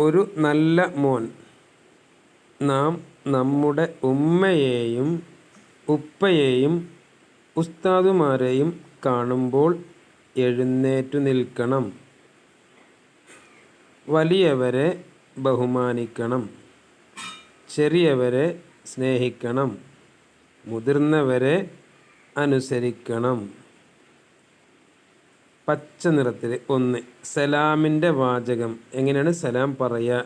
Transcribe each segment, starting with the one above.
ഒരു നല്ല മോൻ. നാം നമ്മുടെ ഉമ്മയെയും ഉപ്പയെയും ഉസ്താദുമാരെയും കാണുമ്പോൾ എഴുന്നേറ്റു നിൽക്കണം. വലിയവരെ ബഹുമാനിക്കണം. ചെറിയവരെ സ്നേഹിക്കണം. മുതിർന്നവരെ അനുസരിക്കണം. പച്ച നിറത്തിൽ ഒന്ന്. സലാമിന്റെ വാചകം എങ്ങനെയാണ്? സലാം പറയുക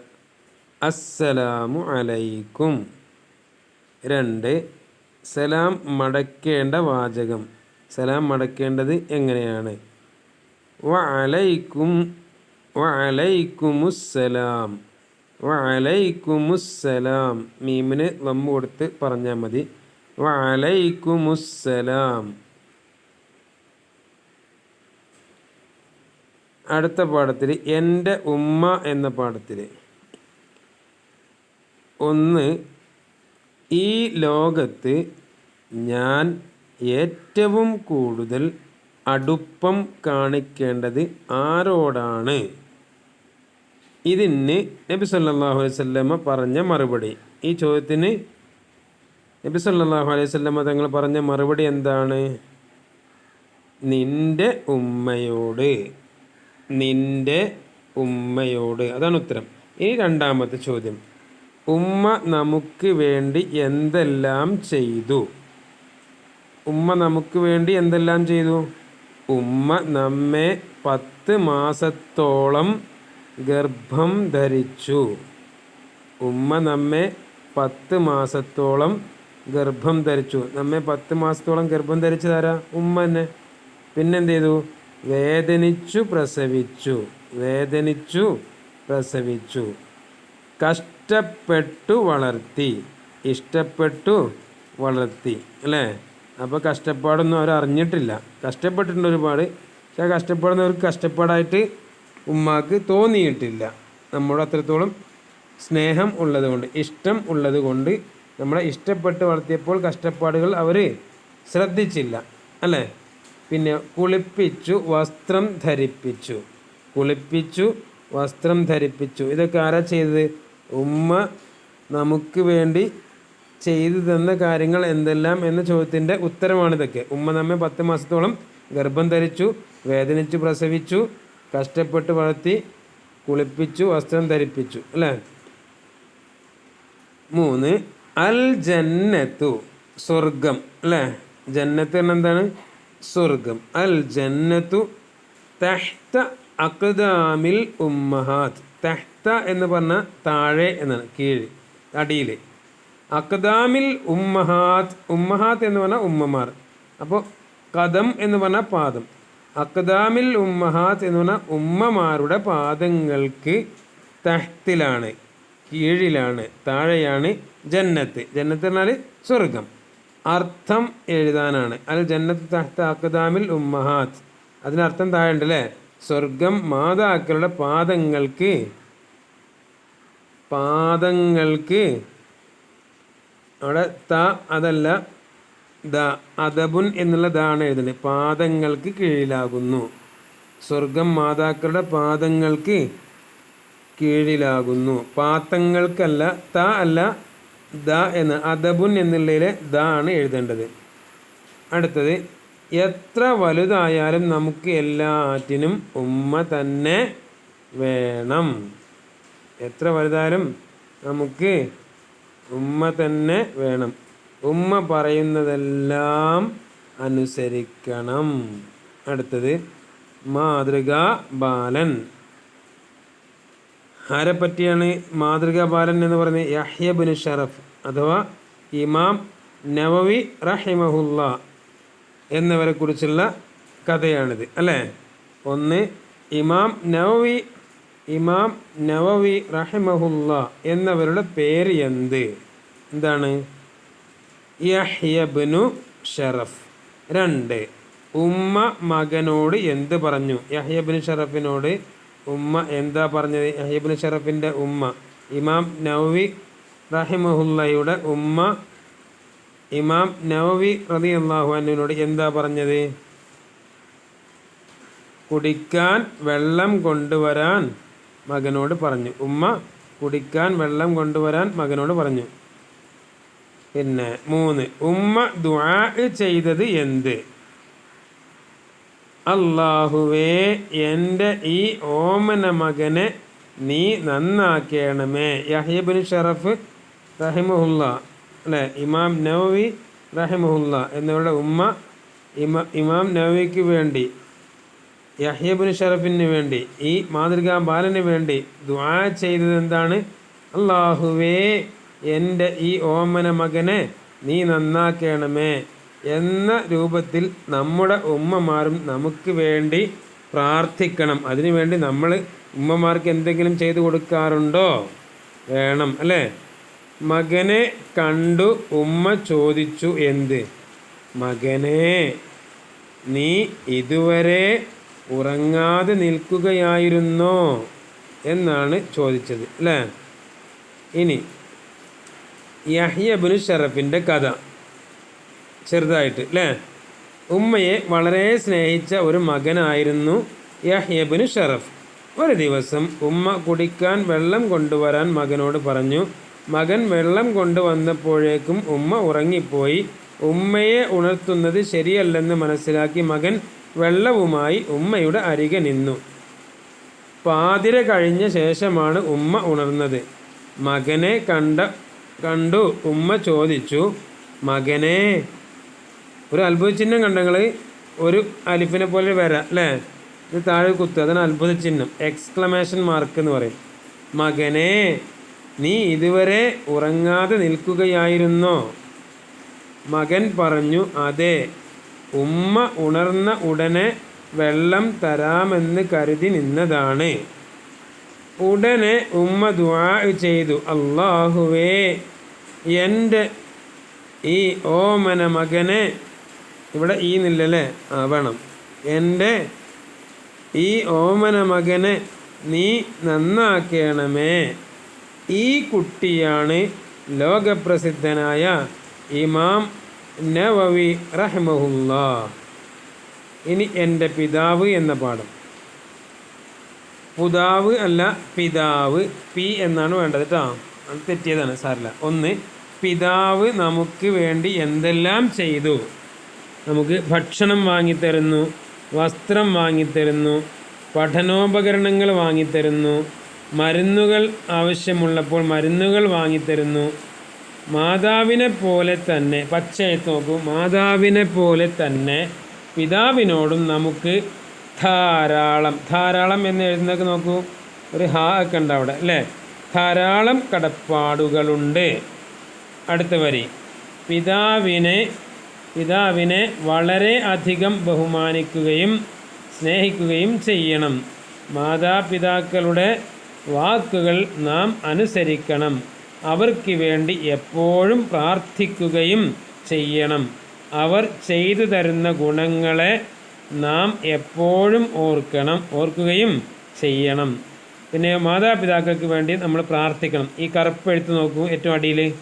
അസ്സലാമു അലൈക്കും. രണ്ട് സലാം മടക്കേണ്ട വാചകം. സലാം മടക്കേണ്ടത് എങ്ങനെയാണ്? വ അലൈക്കും വ വ മീമിന് വമ്പ് കൊടുത്ത് പറഞ്ഞാൽ മതി. വ അടുത്ത പാഠത്തിൽ എന്റെ ഉമ്മ എന്ന പാഠത്തിൽ. ഒന്ന് ഈ ലോകത്ത് ഞാൻ ഏറ്റവും കൂടുതൽ അടുപ്പം കാണിക്കേണ്ടത് ആരോടാണ്? ഇതിന് നബി സല്ലാഹു അലൈഹി സ്വല്ലമ്മ പറഞ്ഞ മറുപടി. ഈ ചോദ്യത്തിന് നബി സല്ലാഹു അലൈഹി സ്വല്ലമ്മ തങ്ങൾ പറഞ്ഞ മറുപടി എന്താണ്? നിന്റെ ഉമ്മയോട്. നിന്റെ ഉമ്മയോട്. അതാണ് ഉത്തരം. ഇനി രണ്ടാമത്തെ ചോദ്യം. ഉമ്മ നമുക്ക് വേണ്ടി എന്തെല്ലാം ചെയ്തു? ഉമ്മ നമുക്ക് വേണ്ടി എന്തെല്ലാം ചെയ്തു? ഉമ്മ നമ്മെ പത്ത് മാസത്തോളം ഗർഭം ധരിച്ചു. ഉമ്മ നമ്മെ പത്ത് മാസത്തോളം ഗർഭം ധരിച്ചു. നമ്മെ പത്ത് മാസത്തോളം ഗർഭം ധരിച്ചതാരാ? ഉമ്മ തന്നെ. പിന്നെന്ത് ചെയ്തു? വേദനിച്ചു പ്രസവിച്ചു. വേദനിച്ചു പ്രസവിച്ചു. കഷ്ടപ്പെട്ടു വളർത്തി. ഇഷ്ടപ്പെട്ടു വളർത്തി. അല്ലേ? അപ്പോൾ കഷ്ടപ്പാടൊന്നും അവർ അറിഞ്ഞിട്ടില്ല. കഷ്ടപ്പെട്ടിട്ടുണ്ട് ഒരുപാട്. പക്ഷേ കഷ്ടപ്പെടുന്നവർക്ക് കഷ്ടപ്പാടായിട്ട് ഉമ്മാക്ക് തോന്നിയിട്ടില്ല. നമ്മുടെ അത്രത്തോളം സ്നേഹം ഉള്ളതുകൊണ്ട് ഇഷ്ടം ഉള്ളതുകൊണ്ട് നമ്മളെ ഇഷ്ടപ്പെട്ട് വളർത്തിയപ്പോൾ കഷ്ടപ്പാടുകൾ അവർ ശ്രദ്ധിച്ചില്ല. അല്ലേ? പിന്നെ കുളിപ്പിച്ചു വസ്ത്രം ധരിപ്പിച്ചു. കുളിപ്പിച്ചു വസ്ത്രം ധരിപ്പിച്ചു. ഇതൊക്കെ ആരാ ചെയ്തത്? ഉമ്മ നമുക്ക് വേണ്ടി ചെയ്തു തന്ന കാര്യങ്ങൾ എന്തെല്ലാം എന്ന ചോദ്യത്തിന്റെ ഉത്തരമാണിതൊക്കെ ഉമ്മ നമ്മെ പത്ത് മാസത്തോളം ഗർഭം ധരിച്ചു വേദനിച്ചു പ്രസവിച്ചു കഷ്ടപ്പെട്ട് വളർത്തി കുളിപ്പിച്ചു വസ്ത്രം ധരിപ്പിച്ചു. അല്ലേ? മൂന്ന് അൽ ജന്നത്തു സ്വർഗം അല്ലേ? ജന്നത്ത് എന്താണ്? സ്വർഗം അൽ ജന്നത്തു തഹ്ത അക്ദാമിൽ ഉമ്മഹാത്ത് തഹ്ത എന്ന് പറഞ്ഞാൽ താഴെ എന്നാണ് കീഴ് അടിയിൽ അക്ദാമിൽ ഉമ്മഹാത്ത് ഉമ്മഹാത്ത് എന്ന് പറഞ്ഞാൽ ഉമ്മമാർ. അപ്പോൾ കഥം എന്ന് പറഞ്ഞാൽ പാദം. അക്ദാമിൽ ഉമ്മഹാത്ത് എന്ന് പറഞ്ഞാൽ ഉമ്മമാരുടെ പാദങ്ങൾക്ക് തഹ്ത്തിലാണ് കീഴിലാണ് താഴെയാണ് ജന്നത്ത്. ജന്നത്ത് എന്നാൽ സ്വർഗം അർത്ഥം എഴുതാനാണ്. അൽ ജന്നത്ത് തഹ്ത അക്കദാമിൽ ഉമ്മഹാത്ത്. അതിനർത്ഥം താഴെ ഉണ്ട് അല്ലേ സ്വർഗം മാതാക്കളുടെ പാദങ്ങൾക്ക് പാദങ്ങൾക്ക് അവിടെ ത അതല്ല ദ അദബുൻ എന്നുള്ള ദാണ് എഴുതുന്നത്. പാദങ്ങൾക്ക് കീഴിലാകുന്നു. സ്വർഗം മാതാക്കളുടെ പാദങ്ങൾക്ക് കീഴിലാകുന്നു. പാത്തങ്ങൾക്കല്ല ത അല്ല ദ എന്ന് അദബുൻ എന്നുള്ളതിലെ ദ ആണ് എഴുതേണ്ടത്. അടുത്തത് എത്ര വലുതായാലും നമുക്ക് എല്ലാറ്റിനും ഉമ്മ തന്നെ വേണം. എത്ര വലുതായാലും നമുക്ക് ഉമ്മ തന്നെ വേണം. ഉമ്മ പറയുന്നതെല്ലാം അനുസരിക്കണം. അടുത്തത് മാതൃകാ ബാലൻ. ആരെ പറ്റിയാണ് മാതൃകാ ബാലൻ എന്ന് പറയുന്നത് യഹ്യബിൻ ഷറഫ് അഥവാ ഇമാം നവവി റഹിമഹുല്ല എന്നിവരെ കുറിച്ചുള്ള കഥയാണിത് അല്ലേ? ഒന്ന് ഇമാം നവവി ഇമാം നവവി റഹിമഹുല്ല എന്നവരുടെ പേര് എന്ത്? എന്താണ്? യഹ്യബിനു ഷറഫ്. രണ്ട് ഉമ്മ മകനോട് എന്ത് പറഞ്ഞു? യഹ്യബിൻ ഷറഫിനോട് ഉമ്മ എന്താ പറഞ്ഞത്? യഹ്യബിന് ഷറഫിന്റെ ഉമ്മ. ഇമാം നവവി റഹിമഹുല്ലയുടെ ഉമ്മ. ഇമാം നവവി റതി അള്ളാഹു അന്നുവിനോട് എന്താ പറഞ്ഞത്? കുടിക്കാൻ വെള്ളം കൊണ്ടുവരാൻ മകനോട് പറഞ്ഞു. ഉമ്മ കുടിക്കാൻ വെള്ളം കൊണ്ടുവരാൻ മകനോട് പറഞ്ഞു. പിന്നെ മൂന്ന് ഉമ്മ ദുആ ചെയ്തത് എന്ത്? അള്ളാഹുവേ എന്റെ ഈ ഓമന മകനെ നീ നന്നാക്കണമേ. യഹീബിൻ ഷറഫ് റഹിമുല്ല അല്ലേ? ഇമാം നവവി റഹിമുല്ല എന്നിവരുടെ ഉമ്മ ഇമ നവവിക്ക് വേണ്ടി യഹ്യബിൻ ഷറഫിന് വേണ്ടി ഈ മാതൃകാ ബാലന് വേണ്ടി ദുആ ചെയ്തത് എന്താണ്? അള്ളാഹുവേ എന്റെ ഈ ഓമന മകനെ നീ നന്നാക്കണമേ. എന്ന രൂപത്തിൽ നമ്മുടെ ഉമ്മമാരും നമുക്ക് വേണ്ടി പ്രാർത്ഥിക്കണം. അതിനുവേണ്ടി നമ്മൾ ഉമ്മമാർക്ക് എന്തെങ്കിലും ചെയ്തു കൊടുക്കാറുണ്ടോ? വേണം അല്ലേ? മകനെ കണ്ടു ഉമ്മ ചോദിച്ചു എന്ത്? മകനെ നീ ഇതുവരെ ഉറങ്ങാതെ നിൽക്കുകയായിരുന്നോ? എന്നാണ് ചോദിച്ചത് അല്ലേ? ഇനി യഹ്യബിന് ഷറഫിന്റെ കഥ. ചെറുതായിട്ട് അല്ലേ ഉമ്മയെ വളരെ സ്നേഹിച്ച ഒരു മകനായിരുന്നു യഹ്യബിന് ഷറഫ്. ഒരു ദിവസം ഉമ്മ കുടിക്കാൻ വെള്ളം കൊണ്ടുവരാൻ മകനോട് പറഞ്ഞു. മകൻ വെള്ളം കൊണ്ടുവന്നപ്പോഴേക്കും ഉമ്മ ഉറങ്ങിപ്പോയി. ഉമ്മയെ ഉണർത്തുന്നത് ശരിയല്ലെന്ന് മനസ്സിലാക്കി മകൻ വെള്ളവുമായി ഉമ്മയുടെ അരികെ നിന്നു. പാതിര കഴിഞ്ഞ ശേഷമാണ് ഉമ്മ ഉണർന്നത്. മകനെ കണ്ട കണ്ടു ഉമ്മ ചോദിച്ചു മകനെ ഒരു അത്ഭുത ചിഹ്നം കണ്ടങ്ങൾ ഒരു അലിഫിനെ പോലെ വരാം അല്ലേ? ഇത് താഴെ കുത്തു അതാണ് അത്ഭുത ചിഹ്നം എക്സ്ക്ലമേഷൻ മാർക്ക് എന്ന് പറയും. മകനെ നീ ഇതുവരെ ഉറങ്ങാതെ നിൽക്കുകയായിരുന്നോ? മകൻ പറഞ്ഞു അതെ ഉമ്മ ഉണർന്ന ഉടനെ വെള്ളം തരാമെന്ന് കരുതി നിന്നതാണ്. ഉടനെ ഉമ്മ ദുആ ചെയ്തു. അള്ളാഹുവേ എന്റെ ഈ ഓമന മകനെ ഇവിടെ ഈ നില്ലല്ലേ? ആ വേണം. എന്റെ ഈ ഓമന മകനെ നീ നന്നാക്കണമേ. ഈ കുട്ടിയാണ് ലോകപ്രസിദ്ധനായ ഇമാം നവവി റഹ്മഹുല്ല. ഇനി എന്റെ പിതാവ് എന്ന പാഠം. പുതാവ് അല്ല പിതാവ്. പി എന്നാണ് വേണ്ടത് കേട്ടോ അത് തെറ്റിയതാണ് സാറില്ല. ഒന്ന് പിതാവ് നമുക്ക് വേണ്ടി എന്തെല്ലാം ചെയ്തു? നമുക്ക് ഭക്ഷണം വാങ്ങിത്തരുന്നു വസ്ത്രം വാങ്ങിത്തരുന്നു പഠനോപകരണങ്ങൾ വാങ്ങിത്തരുന്നു മരുന്നുകൾ ആവശ്യമുള്ളപ്പോൾ മരുന്നുകൾ വാങ്ങിത്തരുന്നു. മാതാവിനെ പോലെ തന്നെ പച്ചയത്ത് നോക്കൂ മാതാവിനെ പോലെ തന്നെ പിതാവിനോടും നമുക്ക് ധാരാളം ധാരാളം എന്ന് എഴുതുന്നൊക്കെ നോക്കൂ ഒരു ഹാ ഒക്കെ ഉണ്ട് അവിടെ അല്ലേ? ധാരാളം കടപ്പാടുകളുണ്ട്. അടുത്ത വരി പിതാവിനെ പിതാവിനെ വളരെ അധികം ബഹുമാനിക്കുകയും സ്നേഹിക്കുകയും ചെയ്യണം. മാതാപിതാക്കളുടെ വാക്കുകൾ നാം അനുസരിക്കണം. അവർക്ക് വേണ്ടി എപ്പോഴും പ്രാർത്ഥിക്കുകയും ചെയ്യണം. അവർ ചെയ്തു തരുന്ന ഗുണങ്ങളെ നാം എപ്പോഴും ഓർക്കണം ഓർക്കുകയും ചെയ്യണം. പിന്നെ മാതാപിതാക്കൾക്ക് വേണ്ടി നമ്മൾ പ്രാർത്ഥിക്കണം. ഈ കറുപ്പ് എഴുത്ത് നോക്കൂ ഏറ്റവും അടിയിൽ.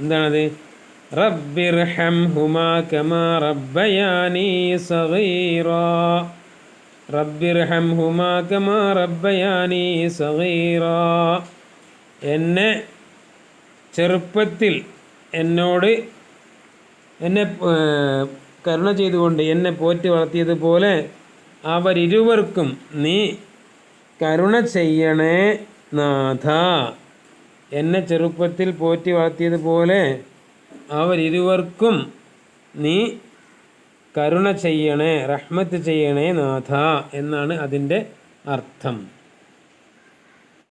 എന്താണത്? റബ്ബിർഹം ഹുമാ കമാ റബ്ബയാനി സഗീറ. റബ്ബിർഹം ഹുമാ കമാ സഗീറ. എന്നെ ചെറുപ്പത്തിൽ എന്നോട് എന്നെ കരുണ ചെയ്തുകൊണ്ട് എന്നെ പോറ്റി വളർത്തിയതുപോലെ അവരിരുവർക്കും നീ കരുണ ചെയ്യണേ നാഥ. എന്നെ ചെറുപ്പത്തിൽ പോറ്റി വളർത്തിയതുപോലെ അവരിരുവർക്കും നീ കരുണ ചെയ്യണേ റഹ്മത്ത് ചെയ്യണേ നാഥ എന്നാണ് അതിന്റെ അർത്ഥം.